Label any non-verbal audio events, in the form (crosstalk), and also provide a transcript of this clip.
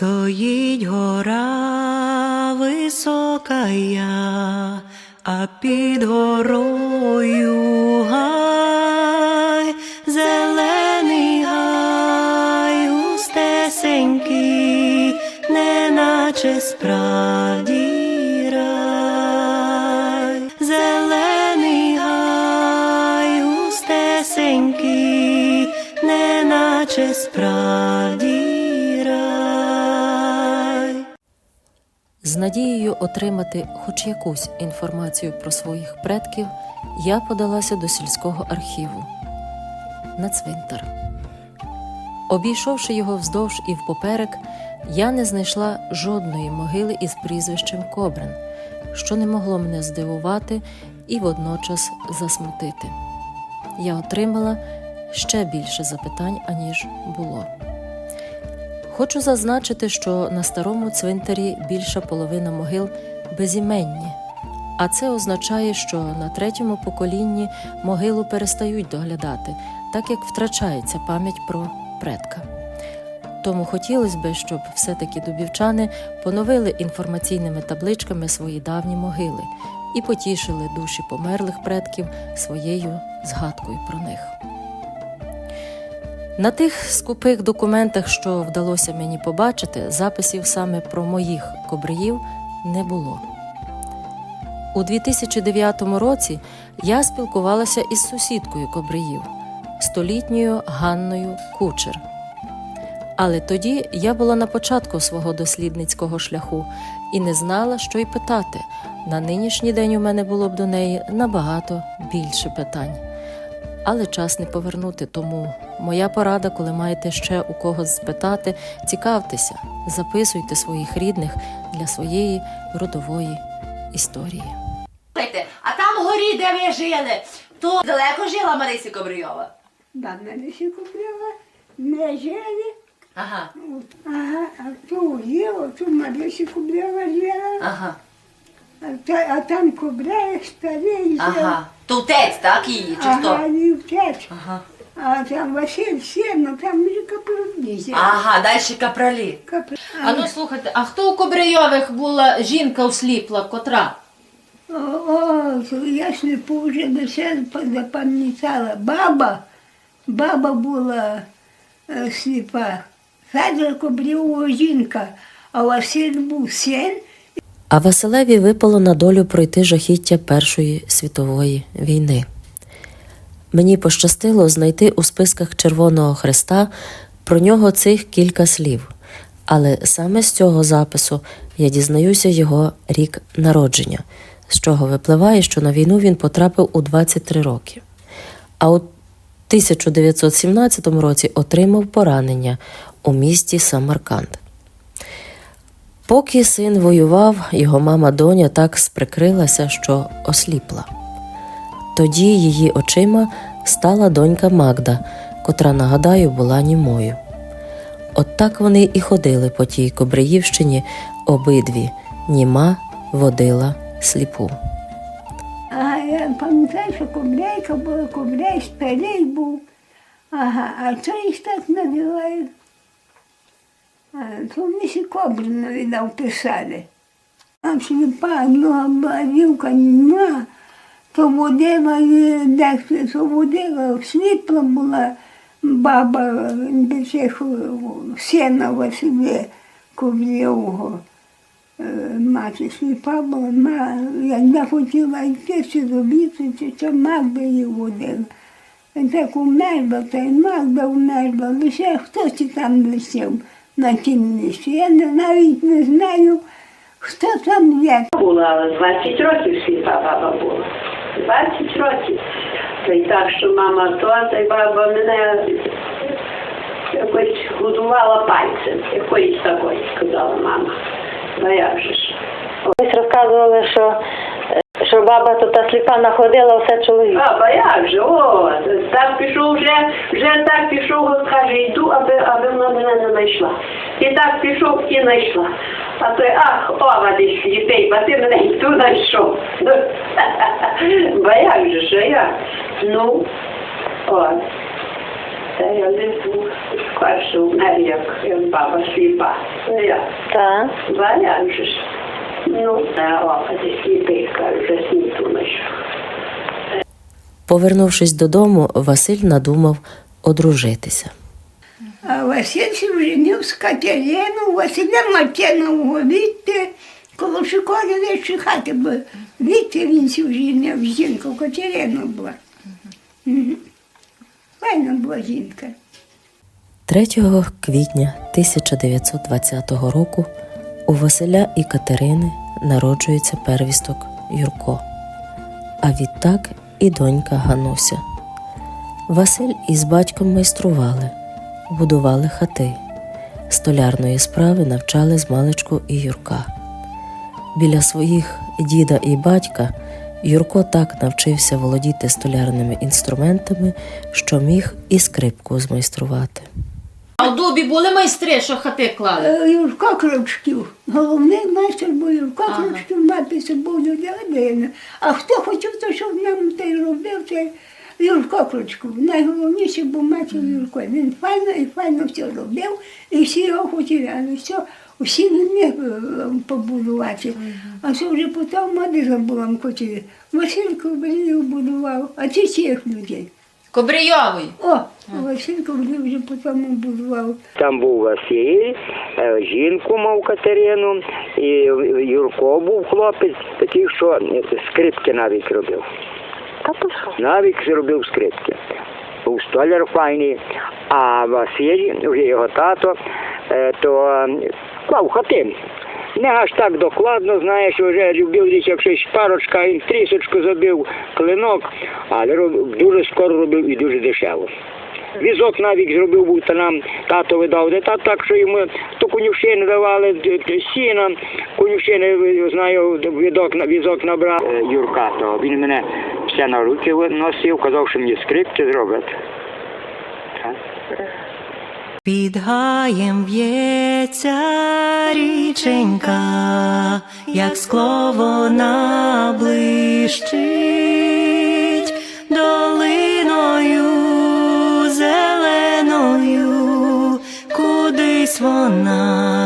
Стоїть гора висока я, а під горою гай, зелений гай, густесенький, неначе справді рай. Справді З надією отримати хоч якусь інформацію про своїх предків, я подалася до сільського архіву на цвинтар. Обійшовши його вздовж і впоперек, я не знайшла жодної могили із прізвищем Кобрин, що не могло мене здивувати і водночас засмутити. Я отримала ще більше запитань, аніж було. Хочу зазначити, що на старому цвинтарі більша половина могил безіменні, а це означає, що на третьому поколінні могилу перестають доглядати, так як втрачається пам'ять про предка. Тому хотілося б, щоб все-таки дубівчани поновили інформаційними табличками свої давні могили і потішили душі померлих предків своєю згадкою про них. На тих скупих документах, що вдалося мені побачити, записів саме про моїх кобриїв не було. У 2009 році я спілкувалася із сусідкою кобриїв, столітньою Ганною Кучер. Але тоді я була на початку свого дослідницького шляху і не знала, що й питати. На нинішній день у мене було б до неї набагато більше питань. Але час не повернути, тому моя порада, коли маєте ще у когось спитати, цікавтеся, записуйте своїх рідних для своєї родової історії. А там горі, де ви жили, то далеко жила Марися Кобрийова? Да, мене ще не жили. Ага, Ага, а то є, то Марисі Кублева жила, ага, а, та, а там Кублея старий жив. ага. То втець, так, її, чи Ага, хто? не втеч. Ага. А там Василь Сєно, там вже капелюдні. Ага, далі капралі. Капе- А ну слухайте, а хто у Кобрийових була жінка осліпла, котра? О, о, я сліпу вже не все запам'ятала. Баба, баба була е, сліпа. Федора Кобрєвого жінка, а Василь був син, А Василеві випало на долю пройти жахіття Першої світової війни. Мені пощастило знайти у списках Червоного Хреста про нього цих кілька слів, але саме з цього запису я дізнаюся його рік народження, з чого випливає, що на війну він потрапив у 23 роки. А у 1917 році отримав поранення у місті Самарканд. Поки син воював, його мама доня так сприкрилася, що осліпла. Тоді її очима стала донька Магда, котра, нагадаю, була німою. От так вони і ходили по тій Кобриївщині обидві німа водила сліпу. А я пам'ятаю, що Кобляйка була, Кобляй старий був. Ага, а то їх так називають. А, то ми ще Кобрина віддав писали. Там сліпа, нога була, вілка нема, то водила, е, дехто, то водила, сліпла була баба цих сина Василя Кобрєвого. Е, мати сліпа була, ма, як не хотіла йти чи робити, чи це Магда її водила. Так умерла, та й Магда умерла, лише хто чи там лишив на тім місці. Я навіть не знаю, хто там є. була 20 років сліпа баба була. 20 років. Та й так, що мама то, та й баба мене якось годувала пальцем. Якоїсь такої, сказала мама. Ну як же ж. Ось розказували, що, що баба тут та сліпа находила все чоловік. Баба, як же, о, так пішов вже, вже так пішов, от каже, йду, аби, аби вона мене не знайшла. І так пішов і знайшла. А той, ах, ова десь дітей, ба ти мене й ту знайшов. (laughs) Ба як же а як? Ну, от. Та я не був Перше умер, як, як баба сліпа. Ну як? Так. Два як же ж. Ну. Повернувшись додому, Василь надумав одружитися. А Василь се женив з Катерину, Василя Мартинового, відти, коло лише хати були. Відти він женив, жінку Катерину була. Файна була жінка. 3 квітня 1920 року у Василя і Катерини народжується первісток Юрко, а відтак і донька Гануся. Василь із батьком майстрували, будували хати, столярної справи навчали з маличку і Юрка. Біля своїх діда і батька Юрко так навчився володіти столярними інструментами, що міг і скрипку змайструвати. А в дубі були майстри, що хати клали. Е, Кручків. Головний майстер був Юрко Ага. Кручків, мати був до. А хто хотів, то щоб нам те й робив, це Юрко Кручків. Найголовніше був матір Юрко. Він файно і файно все робив, і всі його хотіли, але все, всі не міг е, побудувати. А це вже потім моди забула хотіли. Василько Берію будував, а ці всіх людей. Кобрийовий. О, Василько вже потім будував. Там був Василь, е, жінку мав Катерину, і Юрко був хлопець, такий, що е, скрипки навіть робив. Навіть робив скрипки. Був столяр файний, а Василь, вже його тато, е, то клав хати. Не аж так докладно, знаєш, вже любив десь як щось парочка, і трісочку забив клинок, але роб- дуже скоро робив і дуже дешево. Візок навіть зробив був та нам тато видав, де та так, що йому то конюшини давали сіна, конюшини знаю, відок візок набрав Е, Юрка. То він мене все на руки носив, казав, що мені скрипки зроблять. Під гаєм в'ється річенька, як скло вона блищить долиною зеленою, кудись вона